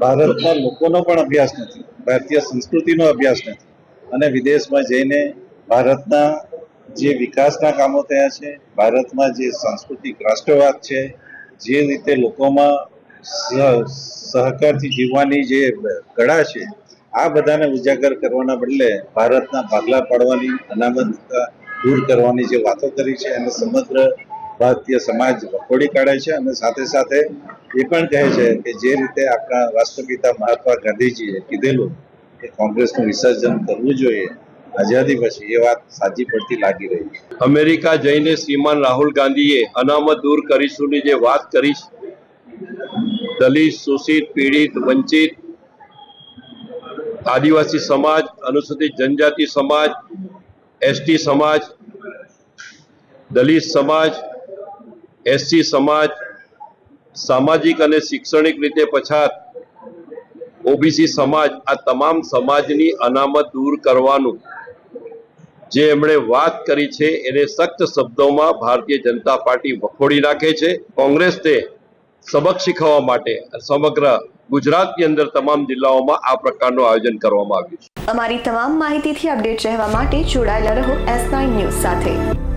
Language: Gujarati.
ભારતના લોકોનો પણ અભ્યાસ નથી, ભારતીય સંસ્કૃતિનો અભ્યાસ નથી અને વિદેશમાં જઈને ભારતના જે વિકાસના કામો થયા છે, ભારતમાં જે સાંસ્કૃતિક રાષ્ટ્રવાદ છે, જે રીતે લોકોમાં સહકારથી જીવવાની જે કળા છે, આ બધાને ઉજાગર કરવાના બદલે ભારતના ભાગલા પાડવાની અનામતતા દૂર કરવાની જે વાતો કરી છે અને સમગ્ર ભારતીય સમાજ વખોડી કાઢે છે અને સાથે સાથે એ પણ કહે છે કે જે રીતે આપણા રાષ્ટ્રપિતા મહાત્મા ગાંધીજીએ કીધેલું કે કોંગ્રેસનું વિસર્જન કરવું જોઈએ, આઝાદી પછી એ વાત સાચી પડતી લાગી રહી. અમેરિકા જઈને શ્રીમાન રાહુલ ગાંધીએ અનામત દૂર કરીશુંની જે વાત કરી દલિત, શોષિત, પીડિત, વંચિત, આદિવાસી સમાજ, અનુસૂચિત જનજાતિ સમાજ, એસટી સમાજ, દલિત સમાજ એસસી સમાજ સામાજિક અને શૈક્ષણિક રીતે પછાત ઓબીસી સમાજ, આ તમામ સમાજની અનામત દૂર કરવાનું જે એમણે વાત કરી છે, એને સખ્ત શબ્દોમાં ભારતીય જનતા પાર્ટી વખોડી નાખે છે. કોંગ્રેસને સબક શીખવવા માટે સમગ્ર ગુજરાતની અંદર તમામ જિલ્લાઓમાં આ પ્રકારનું આયોજન કરવામાં આવ્યું છે. અમારી તમામ માહિતીથી અપડેટ રહેવા માટે જોડાયેલા રહો એસ ન્યૂઝ સાથે.